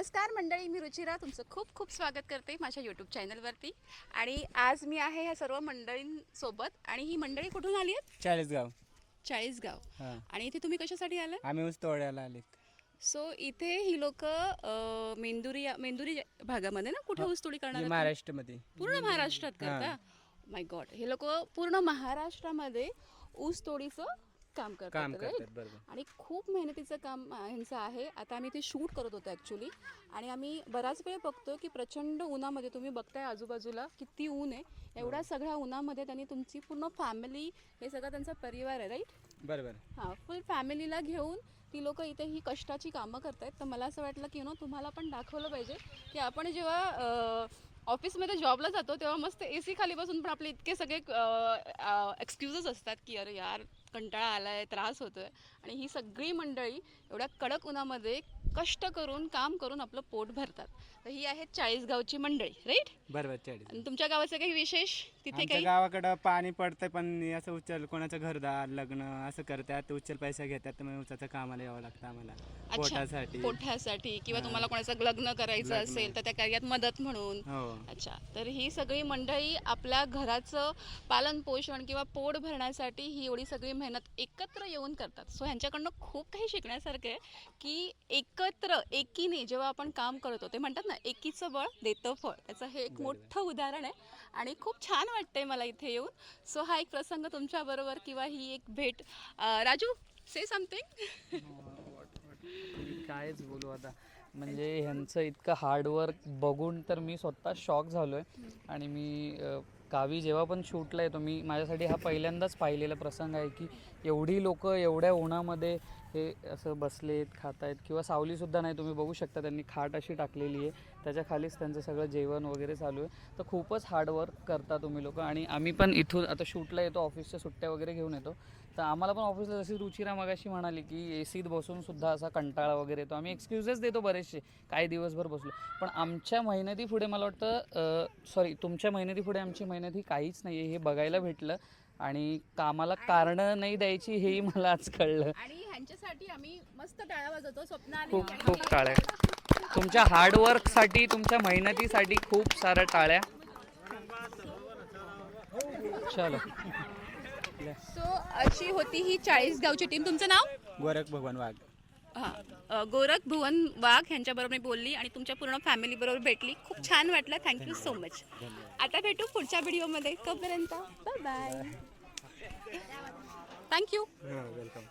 तुमचं खूप खूप स्वागत करते माझ्या यूट्यूब चॅनलवरती आणि आज मी आहे ह्या सर्व मंडळींसोबत. आणि ही मंडळी कुठून आली आहेत? चाळीसगाव. चाळीसगाव. हां. आणि इथे तुम्ही कशासाठी आलात? आम्ही ऊस तोडायला आलेत. सो इथे ही लोक मेंदुरी मेंदुरी भागामध्ये ना कुठे ऊसतोडी करणार ही आहेत? महाराष्ट्रामध्ये. पूर्ण महाराष्ट्रात करता? माय गॉड हे लोक पूर्ण महाराष्ट्रामध्ये ऊस तोडीचं काम काम करतात right? करतात बरोबर. आणि खूप मेहनतीचं काम अं, ह्यांचं आहे. आता आम्ही ते शूट करत होतो ॲक्च्युली आणि आम्ही बराच वेळ बघतो की प्रचंड उन्हामध्ये तुम्ही बघताय आजूबाजूला किती ऊन आहे. एवढ्या सगळ्या उन्हामध्ये त्यांनी तुमची पूर्ण फॅमिली हे सगळं त्यांचा परिवार आहे राईट बरोबर. हां फुल फॅमिलीला घेऊन ती लोक इथे ही कष्टाची कामं करतायत. तर मला असं वाटलं की नो तुम्हाला पण दाखवलं पाहिजे की आपण जेव्हा अं, ऑफिसमध्ये जॉबला जातो तेव्हा मस्त ए सी खाली बसून पण आपले इतके सगळे एक्सक्युजेस असतात की अरे यार कंटाळा आला आहे त्रास होतो आहे आणि ही सगळी मंडळी एवढ्या कडक उन्हामध्ये कष्ट करून काम करून आपलं पोट भरतात. तर ही आहेत चाळीसगावची मंडळी राईट बरोबर चाळीस आणि तुमच्या गावाचं काही विशेष? तिथे आमच्या काही? गावाकडं पाणी पडतंय पण असं उचल कोणाचं घरदार लग्न असं करतात उचल पैसे घेतात तर मग उचाचं कामाला यावं लागतं आम्हाला. पोटासाठी. पोठ्यासाठी किंवा तुम्हाला कोणाचं लग्न करायचं लग्न. असेल तर त्या कार्यात मदत म्हणून. हो. अच्छा तर ही सगळी मंडळी आपल्या घराचं पालन पोषण किंवा पोट भरण्यासाठी ही एवढी सगळी मेहनत एकत्र येऊन करतात. सो ह्यांच्याकडनं खूप काही शिकण्यासारखं आहे की एकत्र एकीने जेव्हा आपण काम करतो ते म्हणतात ना एकीचं बळ देतं फळ. त्याचं हे एक मोठं उदाहरण आहे आणि खूप छान वाटतंय मला इथे येऊन. सो हा एक प्रसंग तुमच्याबरोबर किंवा ही एक भेट. राजू से समथिंग मी कायच बोलू आता. म्हणजे ह्यांचं इतकं हार्डवर्क बघून तर मी स्वतः शॉक झालो आहे आणि मी गावी जेव्हा पण शूटला येतो मी माझ्यासाठी हा पहिल्यांदाच पाहिलेला प्रसंग आहे की एवढी लोक एवढ्या उन्हामध्ये हे असं बसलेत खात आहेत किंवा सावलीसुद्धा नाही तुम्ही बघू शकता त्यांनी खाट अशी टाकलेली आहे. त्याच्या खालीच त्यांचं सगळं जेवण वगैरे चालू आहे. तर खूपच हार्डवर्क करता तुम्ही लोक. आणि आम्ही पण इथून आता शूटला येतो ऑफिसच्या सुट्ट्या वगैरे घेऊन येतो. तर आम्हाला पण ऑफिसला जशी रुचिरा मगाशी म्हणाली की ए सीत बसूनसुद्धा असा कंटाळा वगैरे येतो. आम्ही एक्सक्युजेस देतो बरेच बरेचसे काही दिवसभर बसलो. पण आमच्या मेहनती पुढे मला वाटतं सॉरी तुमच्या मेहनती पुढे आमची मेहनत ही काहीच नाही आहे हे बघायला भेटलं. आणि कामाला कारणं नाही द्यायची हेही मला आज कळलं. आणि ह्यांच्यासाठी आम्ही मस्त टाळा वाजवतो स्वप्न खूप खूप टाळ्या. तुमच्या हार्डवर्कसाठी तुमच्या मेहनतीसाठी खूप साऱ्या टाळ्या. चलो. सो अशी होती ही चाळीस गावची टीम तुमचं नाव? गोरख भगवान वाघ. हां. गोरख भुवन वाघ ह्यांच्याबरोबर मी बोलली आणि तुमच्या पूर्ण फॅमिलीबरोबर भेटली. खूप छान वाटलं. थँक्यू सो मच आता भेटू पुढच्या व्हिडिओमध्ये. तोपर्यंत बाय बाय थँक्यू वेलकम